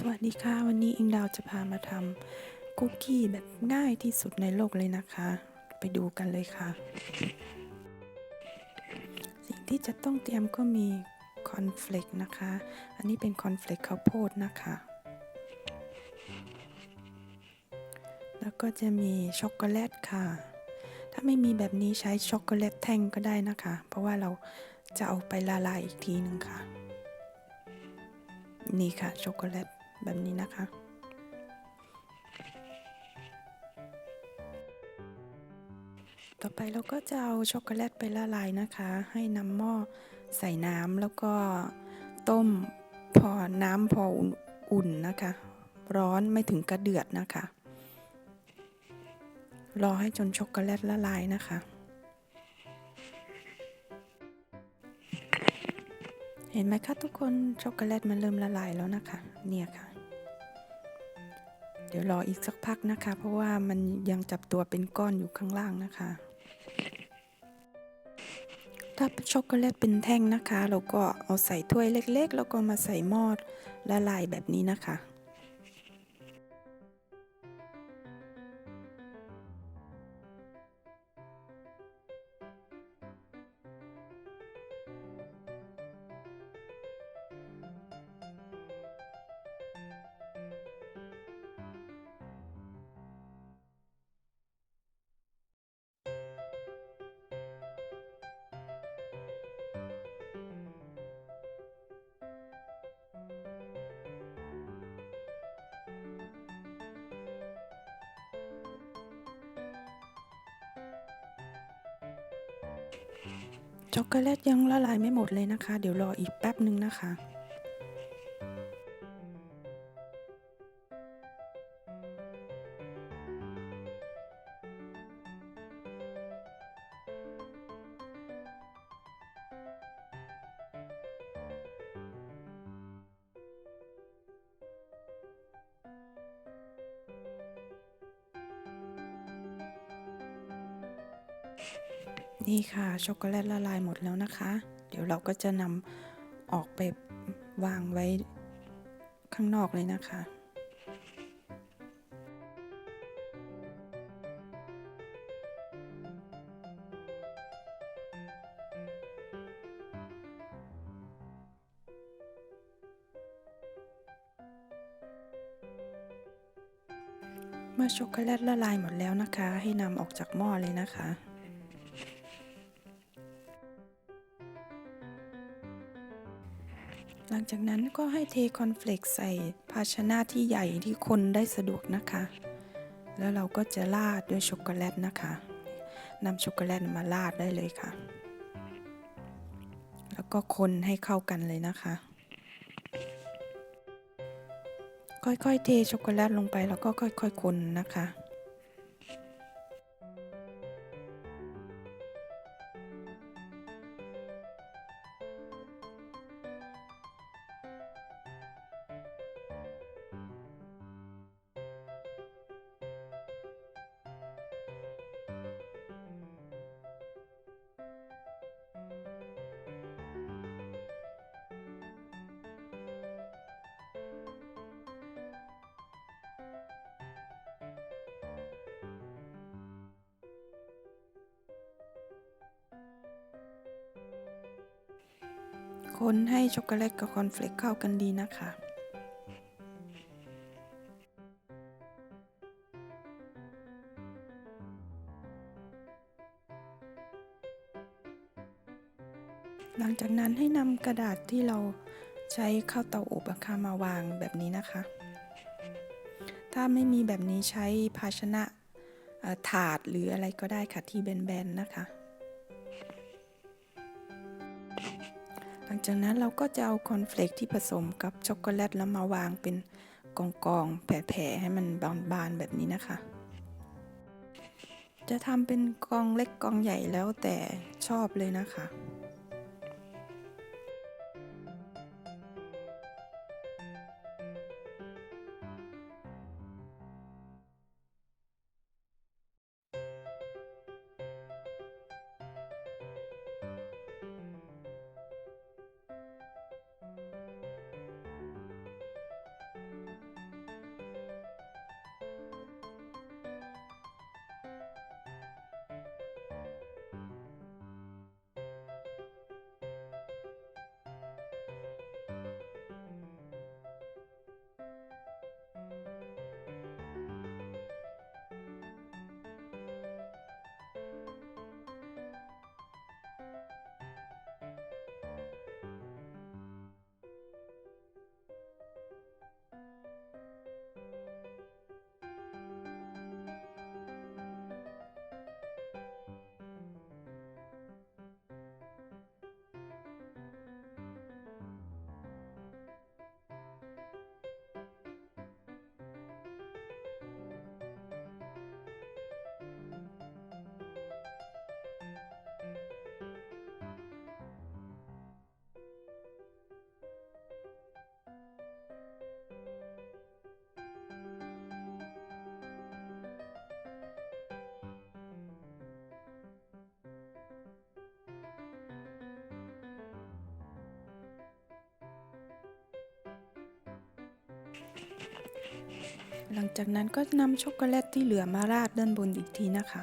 สวัสดีค่ะ วันนี้อิงดาวจะพามาทำคุกกี้แบบง่ายที่สุดในโลกเลยนะคะ ไปดูกันเลยค่ะ สิ่งที่จะต้องเตรียมก็มีคอนเฟลกนะคะ อันนี้เป็นคอนเฟลกข้าวโพดนะคะ แล้วก็จะมีช็อกโกแลตค่ะ ถ้าไม่มีแบบนี้ใช้ช็อกโกแลตแท่งก็ได้นะคะ เพราะว่าเราจะเอาไปละลายอีกทีหนึ่งค่ะนี่ค่ะช็อกโกแลต แบบนี้นะคะ ต่อไปเราก็จะเอาช็อกโกแลตไปละลายนะคะ ให้นำหม้อใส่น้ำแล้วก็ต้มพอน้ำพออุ่นนะคะ ร้อนไม่ถึงกระเดือดนะคะ รอให้จนช็อกโกแลตละลายนะคะ เห็นไหมคะทุกคนช็อกโกแลตมันเริ่มละลายแล้วนะคะ เนี่ยค่ะ เดี๋ยวรออีกสักพักนะคะ เพราะว่ามันยังจับตัวเป็นก้อนอยู่ข้างล่างนะคะ ถ้าช็อกโกแลตเป็นแท่งนะคะ เราก็เอาใส่ถ้วยเล็ก ๆ แล้วก็มาใส่หม้อละลายแบบนี้นะคะ ช็อกโกแลตยังละลายไม่หมดเลยนะคะ เดี๋ยวรออีกแป๊บหนึ่งนะคะ นี่ค่ะช็อกโกแลตละลายหมดแล้วนะคะ เดี๋ยวเราก็จะนำออกไปวางไว้ข้างนอกเลยนะคะเมื่อช็อกโกแลตละลายหมดแล้วนะคะ ให้นำออกจากหม้อเลยนะคะ หลังจากนั้นก็ให้เทคอนเฟลกใส่ภาชนะที่ใหญ่ที่คนได้สะดวกนะคะ แล้วเราก็จะราดด้วยช็อกโกแลตนะคะนำช็อกโกแลตมาราดได้เลยค่ะ แล้วก็คนให้เข้ากันเลยนะคะ ค่อยๆเทช็อกโกแลตลงไปแล้วก็ค่อยๆคนนะคะ คนให้ช็อกโกแลตกับคอนเฟลกเข้ากันดีนะคะ หลังจากนั้นให้นำกระดาษที่เราใช้เข้าเตาอบอะค่ะมาวางแบบนี้นะคะ ถ้าไม่มีแบบนี้ใช้ภาชนะถาดหรืออะไรก็ได้ค่ะที่แบนๆนะคะ งจากนั้นเราก็จะเอาคอนเฟลกที่ผสมกับช็อกโกแลตแล้วมาวางเป็นกองๆแผ่ๆให้มันบานๆแบบนี้นะคะ จะทำเป็นกองเล็กกองใหญ่แล้วแต่ชอบเลยนะคะ หลังจากนั้นก็นำช็อกโกแลตที่เหลือมาราดด้านบนอีกทีนะคะ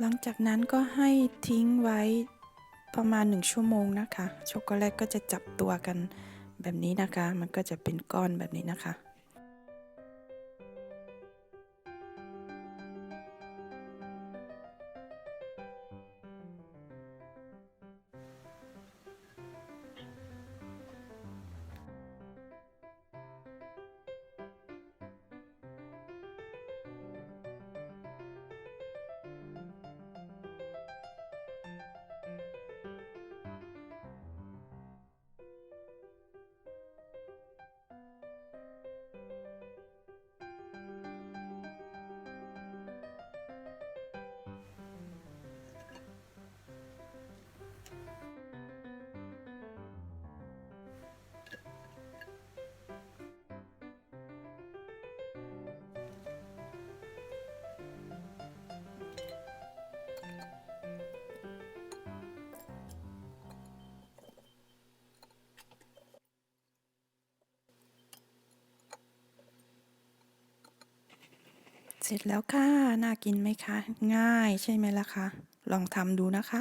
หลังจากนั้นก็ให้ทิ้งไว้ประมาณหนึ่งชั่วโมงนะคะ ช็อกโกแลตก็จะจับตัวกันแบบนี้นะคะ มันก็จะเป็นก้อนแบบนี้นะคะ เสร็จแล้วค่ะ น่ากินไหมคะ ง่ายใช่ไหมล่ะคะ ลองทำดูนะคะ